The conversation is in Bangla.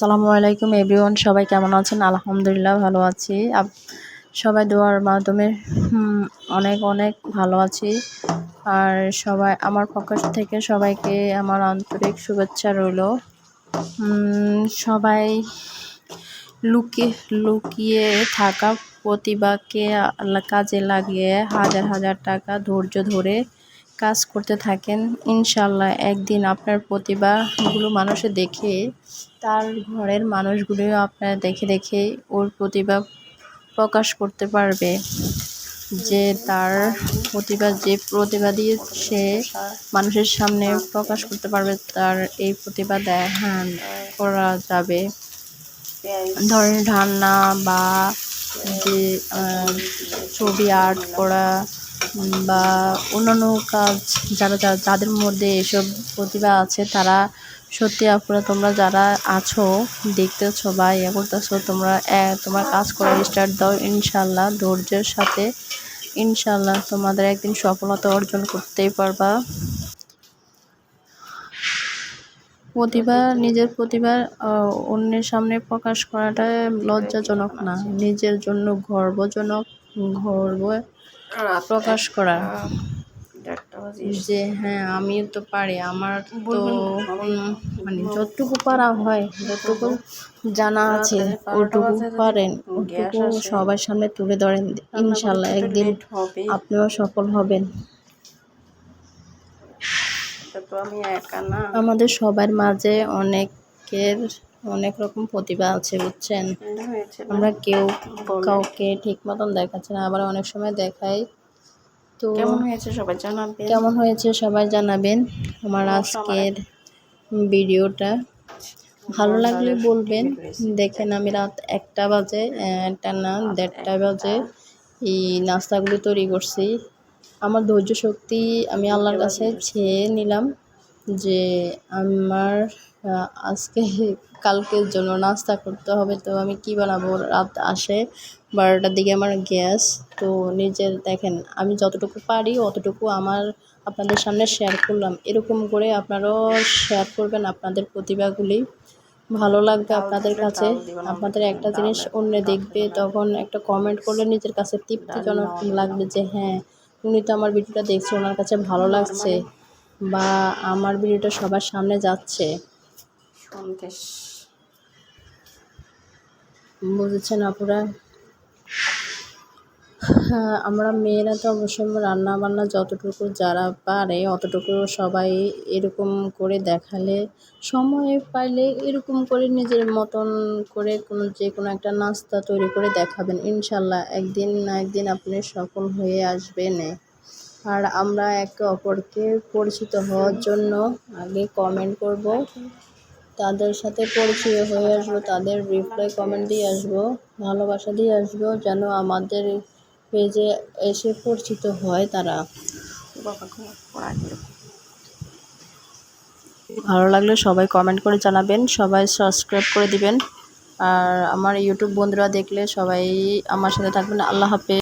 সালামু আলাইকুম, এভরিওয়ান সবাই কেমন আছেন? আলহামদুলিল্লাহ ভালো আছি। সবাই দোয়ার মাধ্যমে অনেক অনেক ভালো আছি। আর সবাই, আমার পক্ষ থেকে সবাইকে আমার আন্তরিক শুভেচ্ছা রইল। সবাই লুকিয়ে লুকিয়ে থাকা প্রতিভাকে কাজে লাগিয়ে হাজার হাজার টাকা ধৈর্য ধরে কাজ করতে থাকেন, ইনশাল্লাহ একদিন আপনার প্রতিভাগুলো মানুষে দেখে, তার ঘরের মানুষগুলিও আপনার দেখে দেখে ওর প্রতিভা প্রকাশ করতে পারবে। যে তার প্রতিভা, যে প্রতিভা দিয়ে সে মানুষের সামনে প্রকাশ করতে পারবে, তার এই প্রতিভা দেখান করা যাবে। ধরেন রান্না বা যে ছবি আর্ট করা বা অন্যান্য কাজ যারা যাদের মধ্যে এসব প্রতিভা আছে, তারা সত্যি আপনারা তোমরা যারা আছো, দেখতেছো বা ইয়ে করতেছো, তোমরা তোমার কাজ করা স্টার্ট দাও ইনশাল্লাহ ধৈর্যের সাথে ইনশাল্লাহ তোমাদের একদিন সফলতা অর্জন করতেই পারবা। প্রতিভা, নিজের প্রতিভা অন্যের সামনে প্রকাশ করাটা লজ্জাজনক না। নিজের জন্য গর্বজনক, গর্ব প্রকাশ করা। যে হ্যাঁ আমিও তো পারি। আমার তো মানে যতটুকু পারা হয় যতটুকু জানা আছে ওটুকু পারেন ওটুকু সবার সামনে তুলে ধরেন ইনশাল্লাহ একদিন আপনিও সফল হবেন। আমাদের সবার মাঝে অনেকের অনেক রকম প্রতিভা আছে বুঝছেন? আমরা কেউ কাউকে ঠিক মতন দেখাচ্ছে না আবার অনেক সময় দেখাই। তো কেমন হয়েছে সবাই জানাবেন। কেমন হয়েছে সবাই জানাবেন আমার আজকের ভিডিওটা। ভালো লাগলে বলবেন। দেখেন আমি রাত একটা বাজে একটা না দেড়টা বাজে এই নাস্তাগুলো তৈরি করছি। আমার ধৈর্য শক্তি আমি আল্লাহর কাছে ছেয়ে নিলাম। যে আমার আজকে কালকের জন্য নাস্তা করতে হবে তো আমি কি বানাবো? রাত আসে বারোটার দিকে আমার গ্যাস তো নিজের দেখেন আমি যতটুকু পারি অতটুকু আমার আপনাদের সামনে শেয়ার করলাম। এরকম করে আপনারাও শেয়ার করবেন আপনাদের প্রতিভাগুলি। ভালো লাগবে আপনাদের কাছে। আপনাদের একটা জিনিস অন্য দেখবে তখন একটা কমেন্ট করলে নিজের কাছে তৃপ্তিজনক লাগবে। যে হ্যাঁ উনি তো আমার ভিডিওটা দেখছে ওনার কাছে ভালো লাগছে। বা আমার ভিডিওটা সবার সামনে যাচ্ছে। বুঝেছেন আপুরা? হ্যাঁ আমরা মেয়েরা তো অবশ্যই রান্না বান্না যতটুকু যারা পারে অতটুকু সবাই এরকম করে দেখালে সময় পাইলে এরকম করে নিজের মতন করে কোনো যে কোনো একটা নাস্তা তৈরি করে দেখাবেন। ইনশাল্লাহ একদিন না একদিন আপনি সফল হয়ে আসবেন আর আমরা একে অপরকে পরিচিত হওয়ার জন্য আগে কমেন্ট করব। তাদের সাথে পরিচয় হয়ে আসব, তাদের রিপ্লাই কমেন্ট দিয়ে আসব, ভালোবাসা দিয়ে আসব, যেন আমাদের পেজে এসে পরিচিত হয় তারা। ভালো লাগলে সবাই কমেন্ট করে জানাবেন, সবাই সাবস্ক্রাইব করে দিবেন। আর আমার ইউটিউব বন্ধুরা দেখলে সবাই আমার সাথে থাকবেন। আল্লাহ হাফেজ।